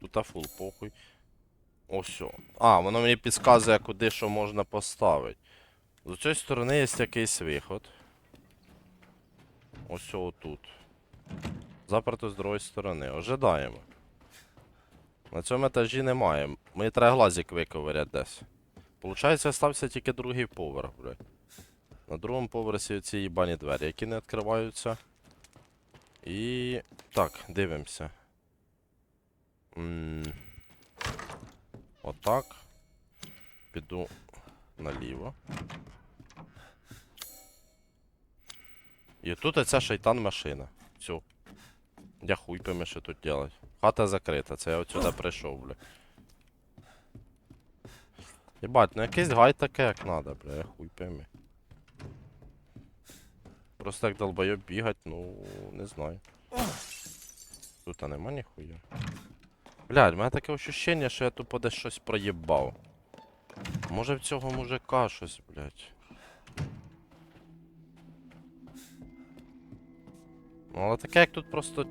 Тут фул, похуй. Ось. А, воно мені підказує, куди що можна поставити. З цієї сторони є якийсь виход. Ось отут. Заперто з другої сторони. Ожидаємо. На цьому етажі немає. Мені треба глазик виковиряти десь. Получається, стався тільки другий поверх, блядь. На другому поверсі ці їбані двері, які не відкриваються. І. Так, дивимося. Отак. Піду наліво. І тут оця шайтан машина. Все. Я хуй пойми, що тут делать. Хата закрита, це я отсюда прийшов, бля. Єбать, ну якийсь гай таке, як надо, бля, я хуй пойми. Просто як долбойоб бігать, ну, не знаю. Тут а нема ніхуя. Блядь, в мене таке ощущення, що я тупо десь щось проїбав. Може в цього мужика щось, блядь. Ну, але таке, як тут просто.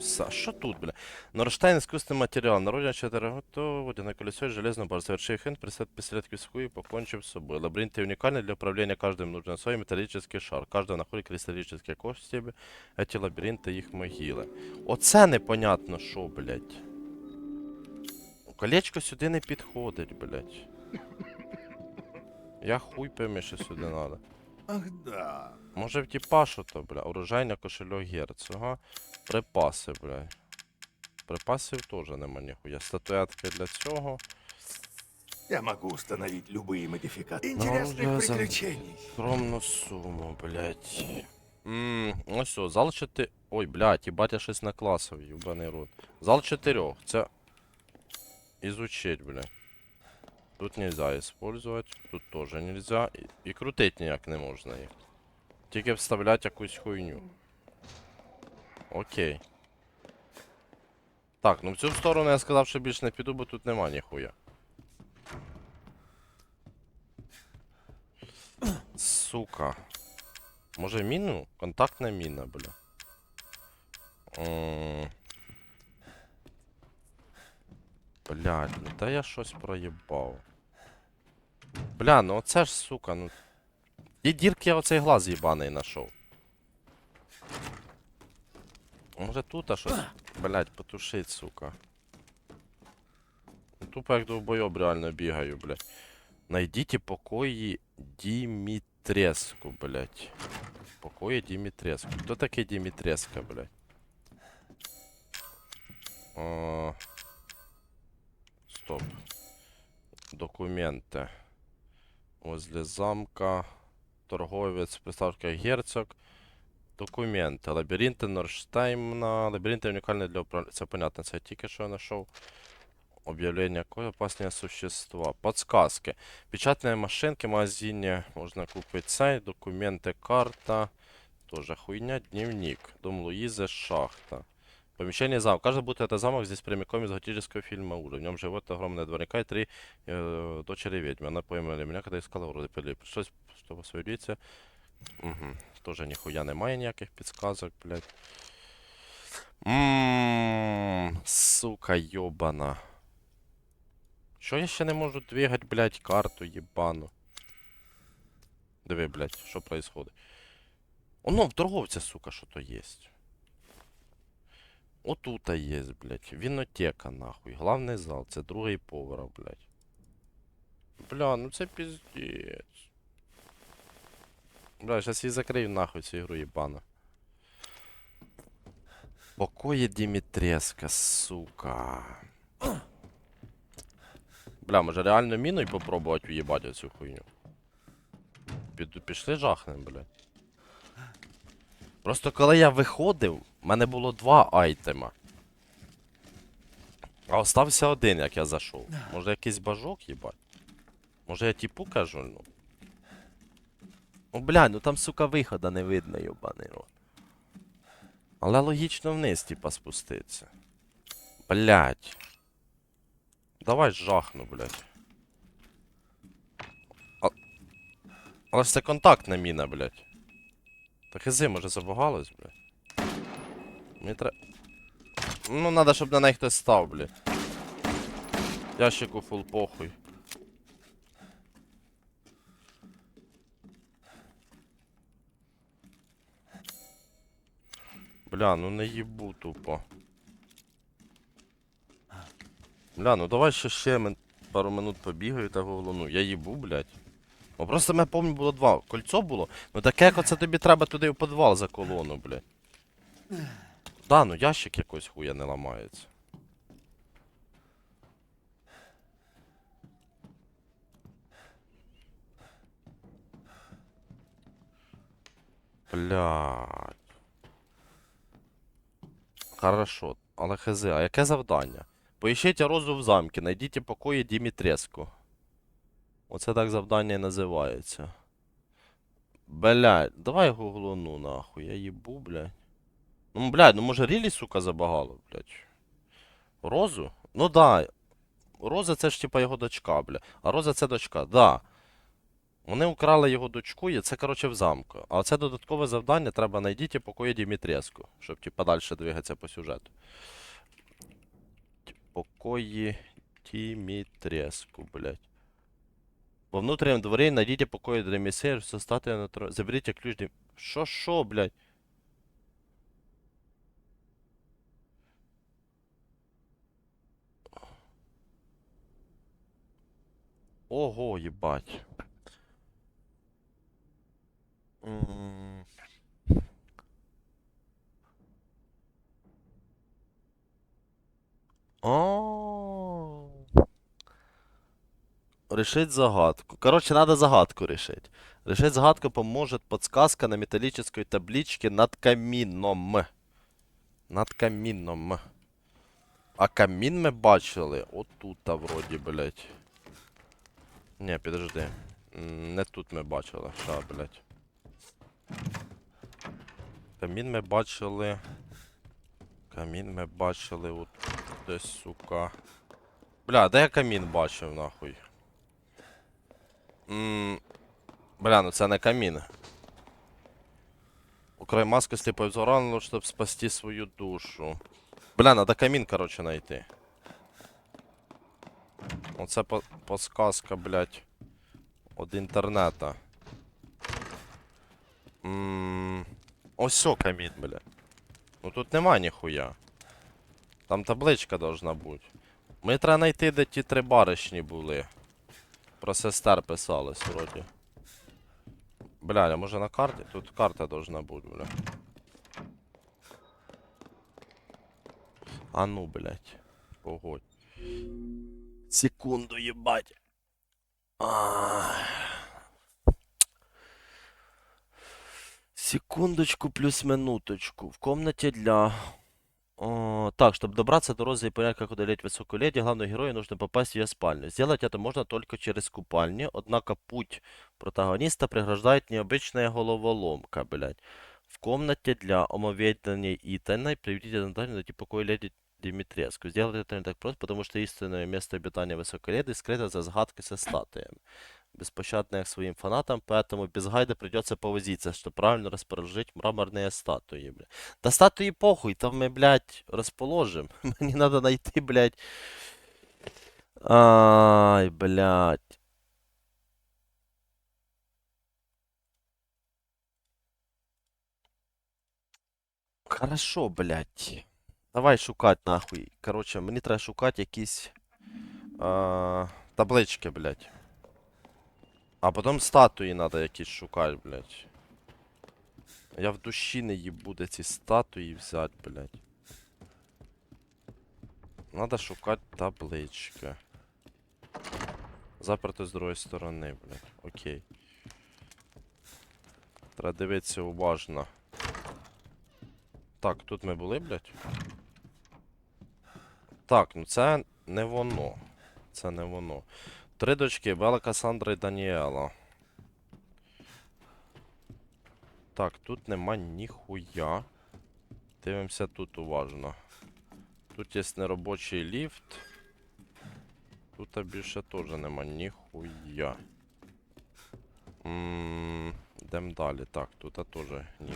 Са, що тут, бля? Норштайн искусственный материал. Народження 4 готово, водяне колесо, железно бар. Совершив хент, пристав пистолет к виску и покончив с собой. Лабиринты уникальны для управления каждым нужен свой металлический шар. Каждого находит кристаллические кости. Эти лабиринти їх могили. Оце непонятно що, блядь. Колечко сюди не підходить, блядь. Я хуй пойми, що сюди надо. Ах да. Може в тіпа що то, бля. Оружейня кошельок герцога. Припаси, бля. Припасів теж нема ніхуя. Статуетки для цього. Я могу установить любые модификации. Ну, Интересных я приключений. Скромну суму, блядь. Ммм, ось о, зал 4. Ой, блядь, їбать, я щось накласив, юбаний рот. Зал 4. Це. Изучить, блядь. Тут нельзя использовать, тут тоже нельзя. І, і крутить ніяк не можна їх. Тільки вставлять якусь хуйню. Окей. Так, ну в цю сторону я сказав, що більше не піду, бо тут нема ніхуя. Сука. Може міну? Контактна міна, бля. М. Блядь, ну та я щось проїбав. Бля, ну оце ж сука, ну. І дірки я оцей глаз їбаний знайшов. Може тут а щось, блядь, потушить, сука. Ну, Тупо як довбойоб реально бігаю, блядь. Найдите покої Дімітреску, блядь. Покої Дімітреску. Хто такий Дімітреска, блядь? О... Стоп. Документи. Возле замка. Торговець, приставка герцог. Документи. Лабіринти Норштеймна. Лабіринти унікальні для управління. Це понятно, це я тільки що знайшов. Объявление какое опасное существа. Подсказки. Печатные машинки в магазине можно купить сайт, документы, карта. Тоже хуйня, дневник. Дом Луизы, шахта. Помещение замка. Каждый будто это замок здесь прямиком из готического фильма Ура. В нем живет огромная дворника и три э, дочери ведьмы. Она поймали меня, когда искала вроде пили. Пришлось, чтобы освободиться. Угу. Тоже нихуя немає ніяких підсказок, блядь. Ммм, сука, йобана. Що я ще не можу двигать, блядь, карту єбану? Диви, блядь, що происходит. Оно в торговця, сука, що то єсть. Отута є, блядь. Вінотека, нахуй. Главний зал, це другий поверх, блядь. Бля, ну це піздець. Бля, зараз її закрию нахуй цю ігру єбану. Покоє Дімітреска, сука. Бля, може реально міною попробувати уїбати цю хуйню. Піду, пішли жахнем, бля. Просто коли я виходив, в мене було два айтема. А остався один, як я зайшов. Може якийсь бажок, їбать? Може я типу кажу, ну. О, бля, ну там, сука, вихода не видно, йобаний рот. Але логічно вниз, типа, спуститься. Блять. Давай жахну, блядь. А... Але ж це контактна міна, блядь. Так ізи, може забагалось, блядь. Мені треба. Ну, надо, щоб на неї хтось став, блядь. Ящику фул похуй. Бля, ну не їбу тупо. Бля, ну давай ще ще пару минут побігаю та головну. Я їбу, блядь. Ну просто мене помню було два. Кольцо було. Ну таке оце тобі треба туди в підвал за колону, блядь. Да, ну ящик якось хуя не ламається. Блядь. Хорошо, але хз, а яке завдання? Поїщіть розу в замки, найдіть покої Дімітреску. Оце так завдання і називається. Блядь, давай гуглону нахуй, я їбу, блядь. Ну, блядь, ну може рілі, сука, забагало, блядь. Розу? Ну да. Роза це ж типа його дочка, бля. А Роза це дочка, да. Вони украли його дочку, і це, короче, в замку. А це додаткове завдання треба знайдіть і покої Дімітреску, щоб типа далі двигатися по сюжету. Покої Дімітреску, блядь. Во внутреннем дворе найдите покои Дремисер, со стати на троне. Заберите ключ Дем... Шо, шо, блядь? Ого, ебать. М. А. Решить загадку. Короче, надо загадку решить. Решить загадку поможет подсказка на металлической табличке над камином. Над камином. А камін ми бачили отута вроді, блядь. Не, підожди. Не тут ми бачили. Ша, блядь. Камін ми бачили. Камін ми бачили от десь, сука. Бля, де я камін бачив, нахуй? Бля, ну це не камін. Украй маску сліпою зорану, щоб спасти свою душу. Бля, надо камін, короче, найти. Оце по подсказка, блядь, від інтернета. М, Ось камін, блядь. Ну тут нема ніхуя. Там табличка должна бути. Ми треба знайти, де ті три баришні були. Про сестер писалось вроді. Бля, а може на карті? Тут карта должна бути, бля. А ну, блядь. Погодь. Секунду, ебать. Ах. Секундочку плюс минуточку. В комнате для... О, так, чтобы добраться до Розы и понять, как удалить высокую леди, главному герою нужно попасть в ее спальню. Сделать это можно только через купальню, однако путь протагониста преграждает необычная головоломка, блядь. В комнате для омоведения Итана приведите задание найти покой леди Димитреску. Сделать это не так просто, потому что истинное место обитания высокой леди скрыто за загадкой со статуями. Беспощадная к своим фанатам, поэтому без гайда придется повозиться, чтобы правильно расположить мраморные статуи, бля. Да статуи похуй, там мы, блядь, расположим. Мне надо найти, блядь. Ай, блядь. Хорошо, блядь. Давай шукать нахуй. Короче, мені треба шукати якісь а, таблички, блядь. А потім статуї надо якісь шукати, блядь. Я в душі не їбу де ці статуї взяти, блядь. Надо шукати таблички. Заперто з другої сторони, блядь. Окей. Треба дивитися уважно. Так, тут ми були, блядь. Так, ну це не воно. Це не воно. Три дочки Бела, Касандра і Даніела. Так, тут нема ніхуя. Дивимося тут уважно. Тут є неробочий ліфт. Тут більше теж нема ніхуя. Йдемо далі. Так, тут теж ні.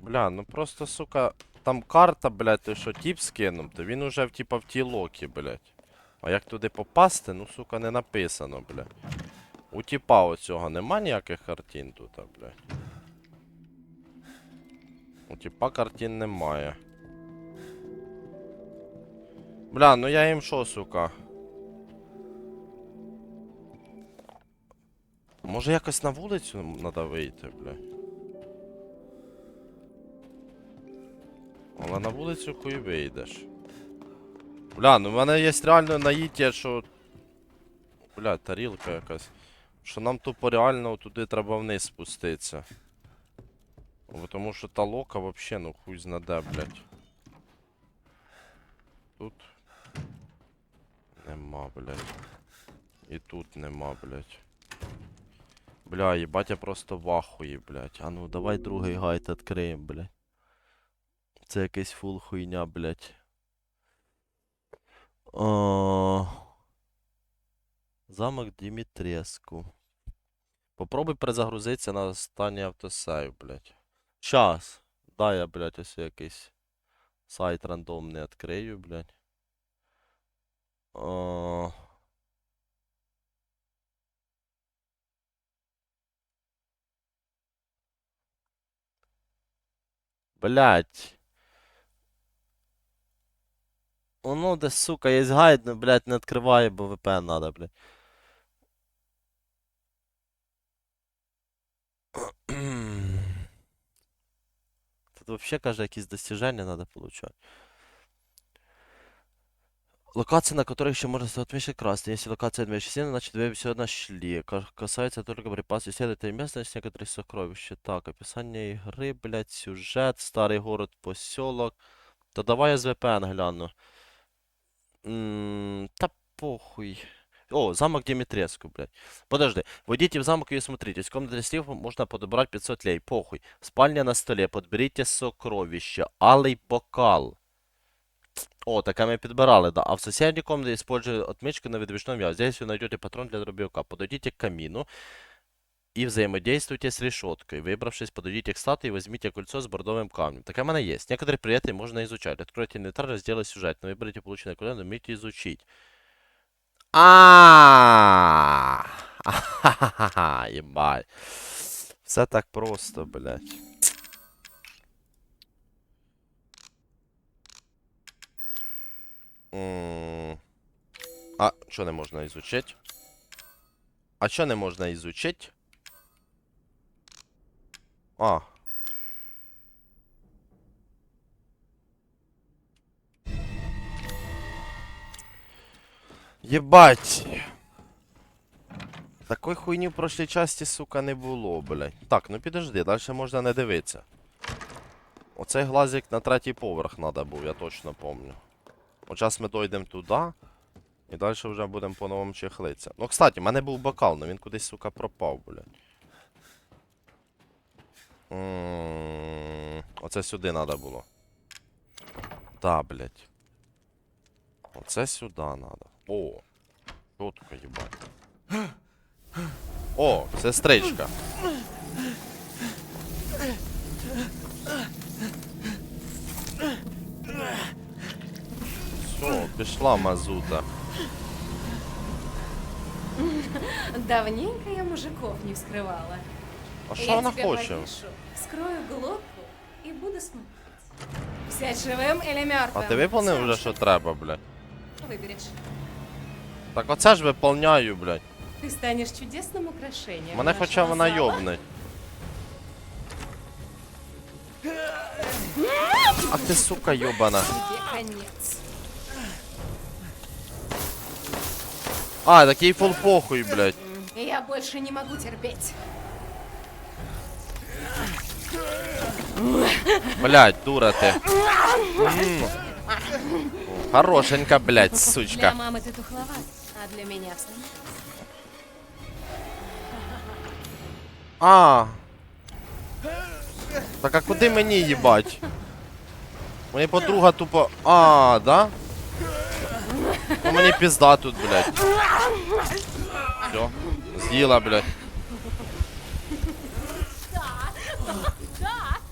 Бля, ну просто, сука, там карта, блядь, той що тіп скинув, то він уже типа в тій локі, блядь. А як туди попасти, ну сука, не написано, блядь. У тіпа оцього нема ніяких картин тут, блядь. У тіпа картин немає. Бля, ну я їм що, сука? Може якось на вулицю треба вийти, бля. Але на вулицю хуй вийдеш. Бля, ну в мене є реально наїття, що. Бля, тарілка якась. Що нам тупо реально туди треба вниз спуститися. Бо Тому що та лока вообще, ну хуй знаде, блядь. Тут. Нема, блядь. І тут нема, блядь. Бля, їбать, я просто в ахуї, блядь. А ну давай другий гайд відкриємо, блядь. Це якийсь фул хуйня, блядь. О... Замок Дімітреску. Попробуй перезагрузитися на останній автосейв, блядь. Щас. Дай я, блядь, ось якийсь сайт рандомний відкрию, блядь. О... Блядь. Воно десь, сука, є гайд, ну, блядь, не відкриває, бо VPN надо, блядь. Тут вообще, каже, якісь достижения надо получать. Локации, на которых еще можно отмечать красный. Если локация отмечена сильно, значит вы все нашли. Ка- Касается только припасов. Исследуйте местность некоторых сокровищ. Так, описание игры, блядь, сюжет, старый город, поселок. То давай я з VPN гляну. М, Та похуй. О, замок Димитреску, блядь. Подожди. Войдите в замок и смотрите. В комнате слив можно подобрать 500 лей. Похуй. Спальня на столе. Подберите сокровища. Алый бокал. О, таке ми підбирали, да. А в соседней комнате используя отмечку на выдвижном я. Здесь вы найдете патрон для дробовика. Подойдите к камину И взаимодействуйте с решеткой. Выбравшись, подойдите к статуе и возьмите кольцо с бордовым камнем. Такая меня есть. Некоторые предметы можно изучать. Откройте инвентарь, разделы сюжет. Но выберите полученное кольцо, умейте изучить. А, Ха-ха-ха, ебать. Все так просто, блядь. А, що не можна изучить? А що не можна изучить? А. Такої хуйні в прошлій часті, сука, не було, блядь. Так, ну підожди, далі можна не дивитися. Оцей глазик на третій поверх треба був, я точно помню. От зараз ми дойдемо туди. І далі вже будемо по-новому чехлитися. Ну, кстати, в мене був бокал, але він кудись, сука, пропав, блядь. М, Оце сюди треба було. Да, блядь. Оце сюди треба. О. Чотко, їбать. О, сестричка. Все, пішла мазута. Давненько я мужиков не вскрывала. А що я вона тебе хоче? повешу, вскрою глотку и буду смотреть. Взять живым или мертвым? А ти виповнив Сам вже, що треба, блядь? Выберешь. Так оце ж виповняю, блядь. Ты станешь чудесным украшением. Мене нашего хоча вона зала. йобнить. Ах ти сука йобана. Тебе конец. А, такий фул похуй, блядь. Я больше не могу терпеть. Блядь, дура ти. М. Хорошенька, блядь, Для сучка. мамы ты тухловат, а для меня в штанах. А. Так а куди мені їбать? Мені подруга тупо. А, да? Ну мені пізда тут, блядь. Все. З'їла, блядь.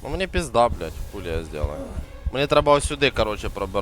Ну мені пізда, блядь. пуля я сделаю. Мені треба ось сюди, короче, пробиратися.